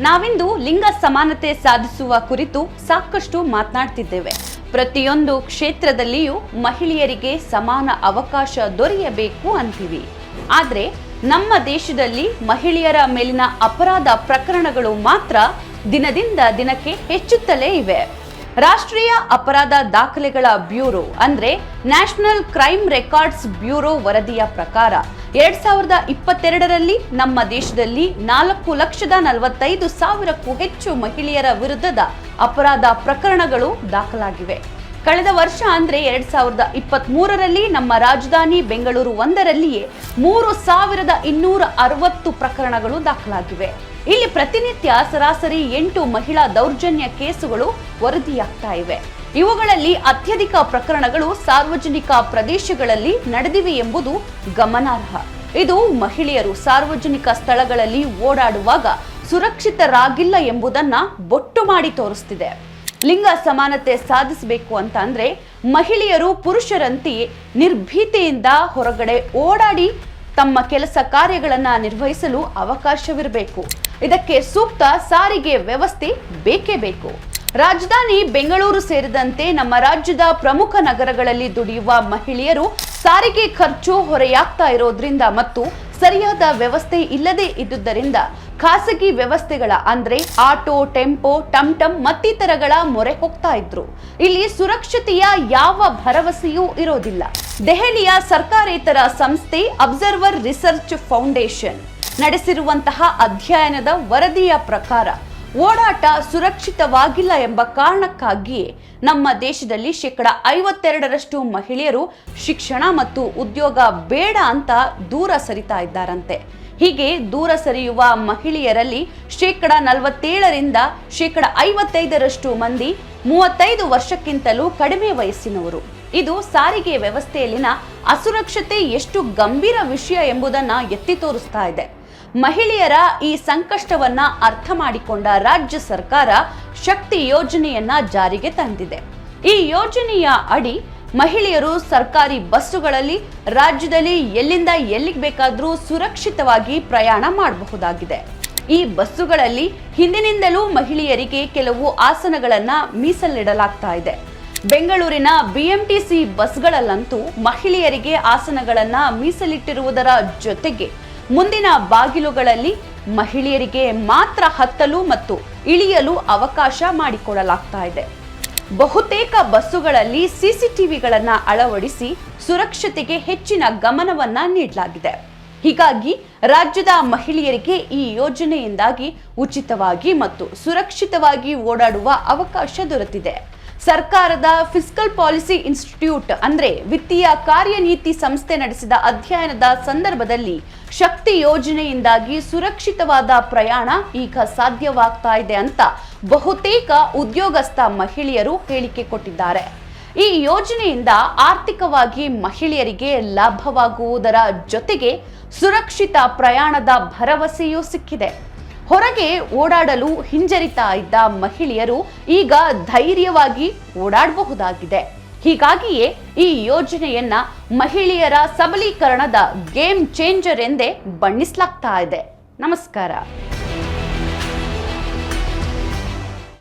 ನಾವಿಂದು ಲಿಂಗ ಸಮಾನತೆ ಸಾಧಿಸುವ ಕುರಿತು ಸಾಕಷ್ಟು ಮಾತನಾಡ್ತಿದ್ದೇವೆ. ಪ್ರತಿಯೊಂದು ಕ್ಷೇತ್ರದಲ್ಲಿಯೂ ಮಹಿಳೆಯರಿಗೆ ಸಮಾನ ಅವಕಾಶ ದೊರೆಯಬೇಕು ಅಂತೀವಿ. ಆದರೆ ನಮ್ಮ ದೇಶದಲ್ಲಿ ಮಹಿಳೆಯರ ಮೇಲಿನ ಅಪರಾಧ ಪ್ರಕರಣಗಳು ಮಾತ್ರ ದಿನದಿಂದ ದಿನಕ್ಕೆ ಹೆಚ್ಚುತ್ತಲೇ ಇವೆ. ರಾಷ್ಟ್ರೀಯ ಅಪರಾಧ ದಾಖಲೆಗಳ ಬ್ಯೂರೋ ಅಂದ್ರೆ ನ್ಯಾಷನಲ್ ಕ್ರೈಮ್ ರೆಕಾರ್ಡ್ಸ್ ಬ್ಯೂರೋ ವರದಿಯ ಪ್ರಕಾರ ಎರಡ್ ಸಾವಿರದ ಇಪ್ಪತ್ತೆರಡರಲ್ಲಿ ನಮ್ಮ ದೇಶದಲ್ಲಿ ನಾಲ್ಕು ಲಕ್ಷದ ನಲವತ್ತೈದು ಸಾವಿರಕ್ಕೂ ಹೆಚ್ಚು ಮಹಿಳೆಯರ ವಿರುದ್ಧದ ಅಪರಾಧ ಪ್ರಕರಣಗಳು ದಾಖಲಾಗಿವೆ. ಕಳೆದ ವರ್ಷ ಅಂದ್ರೆ ಎರಡ್ ಸಾವಿರದ ಇಪ್ಪತ್ತ್ ಮೂರರಲ್ಲಿ ನಮ್ಮ ರಾಜಧಾನಿ ಬೆಂಗಳೂರು ಒಂದರಲ್ಲಿಯೇ ಮೂರು ಸಾವಿರದ ಇನ್ನೂರ ಅರವತ್ತು ಪ್ರಕರಣಗಳು ದಾಖಲಾಗಿವೆ. ಇಲ್ಲಿ ಪ್ರತಿನಿತ್ಯ ಸರಾಸರಿ ಎಂಟು ಮಹಿಳಾ ದೌರ್ಜನ್ಯ ಕೇಸುಗಳು ವರದಿಯಾಗ್ತಾ ಇವೆ. ಇವುಗಳಲ್ಲಿ ಅತ್ಯಧಿಕ ಪ್ರಕರಣಗಳು ಸಾರ್ವಜನಿಕ ಪ್ರದೇಶಗಳಲ್ಲಿ ನಡೆದಿವೆ ಎಂಬುದು ಗಮನಾರ್ಹ. ಇದು ಮಹಿಳೆಯರು ಸಾರ್ವಜನಿಕ ಸ್ಥಳಗಳಲ್ಲಿ ಓಡಾಡುವಾಗ ಸುರಕ್ಷಿತರಾಗಿಲ್ಲ ಎಂಬುದನ್ನ ಬೊಟ್ಟು ಮಾಡಿ ತೋರಿಸ್ತಿದೆ. ಲಿಂಗ ಸಮಾನತೆ ಸಾಧಿಸಬೇಕು ಅಂತ ಅಂದ್ರೆ ಮಹಿಳೆಯರು ಪುರುಷರಂತೆ ನಿರ್ಭೀತಿಯಿಂದ ಹೊರಗಡೆ ಓಡಾಡಿ ತಮ್ಮ ಕೆಲಸ ಕಾರ್ಯಗಳನ್ನ ನಿರ್ವಹಿಸಲು ಅವಕಾಶವಿರಬೇಕು. ಇದಕ್ಕೆ ಸೂಕ್ತ ಸಾರಿಗೆ ವ್ಯವಸ್ಥೆ ಬೇಕೇ ಬೇಕು. ರಾಜಧಾನಿ ಬೆಂಗಳೂರು ಸೇರಿದಂತೆ ನಮ್ಮ ರಾಜ್ಯದ ಪ್ರಮುಖ ನಗರಗಳಲ್ಲಿ ದುಡಿಯುವ ಮಹಿಳೆಯರು ಸಾರಿಗೆ ಖರ್ಚು ಹೊರೆಯಾಗ್ತಾ ಇರೋದ್ರಿಂದ ಮತ್ತು ಸರಿಯಾದ ವ್ಯವಸ್ಥೆ ಇಲ್ಲದೆ ಇದ್ದುದರಿಂದ ಖಾಸಗಿ ವ್ಯವಸ್ಥೆಗಳ ಅಂದ್ರೆ ಆಟೋ, ಟೆಂಪೋ ಟಮ್ ಟಮ್ ಮತ್ತಿತರಗಳ ಮೊರೆ ಹೋಗ್ತಾ ಇದ್ರು. ಇಲ್ಲಿ ಸುರಕ್ಷತೆಯ ಯಾವ ಭರವಸೆಯೂ ಇರೋದಿಲ್ಲ. ದೆಹಲಿಯ ಸರ್ಕಾರೇತರ ಸಂಸ್ಥೆ ಅಬ್ಸರ್ವರ್ ರಿಸರ್ಚ್ ಫೌಂಡೇಶನ್ ನಡೆಸಿರುವಂತಹ ಅಧ್ಯಯನದ ವರದಿಯ ಪ್ರಕಾರ ಓಡಾಟ ಸುರಕ್ಷಿತವಾಗಿಲ್ಲ ಎಂಬ ಕಾರಣಕ್ಕಾಗಿಯೇ ನಮ್ಮ ದೇಶದಲ್ಲಿ ಶೇಕಡ ಐವತ್ತೆರಡರಷ್ಟು ಮಹಿಳೆಯರು ಶಿಕ್ಷಣ ಮತ್ತು ಉದ್ಯೋಗ ಬೇಡ ಅಂತ ದೂರ ಸರಿತಾ ಇದ್ದಾರಂತೆ. ಹೀಗೆ ದೂರ ಸರಿಯುವ ಮಹಿಳೆಯರಲ್ಲಿ ಶೇಕಡ ನಲವತ್ತೇಳರಿಂದ ಶೇಕಡ ಐವತ್ತೈದರಷ್ಟು ಮಂದಿ ಮೂವತ್ತೈದು ವರ್ಷಕ್ಕಿಂತಲೂ ಕಡಿಮೆ ವಯಸ್ಸಿನವರು. ಇದು ಸಾರಿಗೆ ವ್ಯವಸ್ಥೆಯಲ್ಲಿನ ಅಸುರಕ್ಷತೆ ಎಷ್ಟು ಗಂಭೀರ ವಿಷಯ ಎಂಬುದನ್ನು ಎತ್ತಿ ತೋರಿಸ್ತಾ ಇದೆ. ಮಹಿಳೆಯರ ಈ ಸಂಕಷ್ಟವನ್ನ ಅರ್ಥ ಮಾಡಿಕೊಂಡ ರಾಜ್ಯ ಸರ್ಕಾರ ಶಕ್ತಿ ಯೋಜನೆಯನ್ನ ಜಾರಿಗೆ ತಂದಿದೆ. ಈ ಯೋಜನೆಯ ಅಡಿ ಮಹಿಳೆಯರು ಸರ್ಕಾರಿ ಬಸ್ಸುಗಳಲ್ಲಿ ರಾಜ್ಯದಲ್ಲಿ ಎಲ್ಲಿಂದ ಎಲ್ಲಿಗೆ ಬೇಕಾದರೂ ಸುರಕ್ಷಿತವಾಗಿ ಪ್ರಯಾಣ ಮಾಡಬಹುದಾಗಿದೆ. ಈ ಬಸ್ಸುಗಳಲ್ಲಿ ಹಿಂದಿನಿಂದಲೂ ಮಹಿಳೆಯರಿಗೆ ಕೆಲವು ಆಸನಗಳನ್ನ ಮೀಸಲಿಡಲಾಗ್ತಾ ಇದೆ. ಬೆಂಗಳೂರಿನ ಬಿಎಂಟಿಸಿ ಬಸ್ಗಳಲ್ಲಂತೂ ಮಹಿಳೆಯರಿಗೆ ಆಸನಗಳನ್ನ ಮೀಸಲಿಟ್ಟಿರುವುದರ ಜೊತೆಗೆ ಮುಂದಿನ ಬಾಗಿಲುಗಳಲ್ಲಿ ಮಹಿಳೆಯರಿಗೆ ಮಾತ್ರ ಹತ್ತಲು ಮತ್ತು ಇಳಿಯಲು ಅವಕಾಶ ಮಾಡಿಕೊಡಲಾಗ್ತಾ ಇದೆ. ಬಹುತೇಕ ಬಸ್ಸುಗಳಲ್ಲಿ ಸಿಸಿಟಿವಿಗಳನ್ನ ಅಳವಡಿಸಿ ಸುರಕ್ಷತೆಗೆ ಹೆಚ್ಚಿನ ಗಮನವನ್ನ ನೀಡಲಾಗಿದೆ. ಹೀಗಾಗಿ ರಾಜ್ಯದ ಮಹಿಳೆಯರಿಗೆ ಈ ಯೋಜನೆಯಿಂದಾಗಿ ಉಚಿತವಾಗಿ ಮತ್ತು ಸುರಕ್ಷಿತವಾಗಿ ಓಡಾಡುವ ಅವಕಾಶ ದೊರೆತಿದೆ. ಸರ್ಕಾರದ ಫಿಸ್ಕಲ್ ಪಾಲಿಸಿ ಇನ್ಸ್ಟಿಟ್ಯೂಟ್, ಅಂದ್ರೆ ವಿತ್ತೀಯ ಕಾರ್ಯನೀತಿ ಸಂಸ್ಥೆ ನಡೆಸಿದ ಅಧ್ಯಯನದ ಸಂದರ್ಭದಲ್ಲಿ ಶಕ್ತಿ ಯೋಜನೆಯಿಂದಾಗಿ ಸುರಕ್ಷಿತವಾದ ಪ್ರಯಾಣ ಈಗ ಸಾಧ್ಯವಾಗ್ತಾ ಇದೆ ಅಂತ ಬಹುತೇಕ ಉದ್ಯೋಗಸ್ಥ ಮಹಿಳೆಯರು ಹೇಳಿಕೆ ಕೊಟ್ಟಿದ್ದಾರೆ. ಈ ಯೋಜನೆಯಿಂದ ಆರ್ಥಿಕವಾಗಿ ಮಹಿಳೆಯರಿಗೆ ಲಾಭವಾಗುವುದರ ಜೊತೆಗೆ ಸುರಕ್ಷಿತ ಪ್ರಯಾಣದ ಭರವಸೆಯೂ ಸಿಕ್ಕಿದೆ. ಹೊರಗೆ ಓಡಾಡಲು ಹಿಂಜರಿತಾ ಇದ್ದ ಮಹಿಳೆಯರು ಈಗ ಧೈರ್ಯವಾಗಿ ಓಡಾಡಬಹುದಾಗಿದೆ. ಹೀಗಾಗಿಯೇ ಈ ಯೋಜನೆಯನ್ನ ಮಹಿಳೆಯರ ಸಬಲೀಕರಣದ ಗೇಮ್ ಚೇಂಜರ್ ಎಂದೇ ಬಣ್ಣಿಸಲಾಗ್ತಾ ಇದೆ. ನಮಸ್ಕಾರ.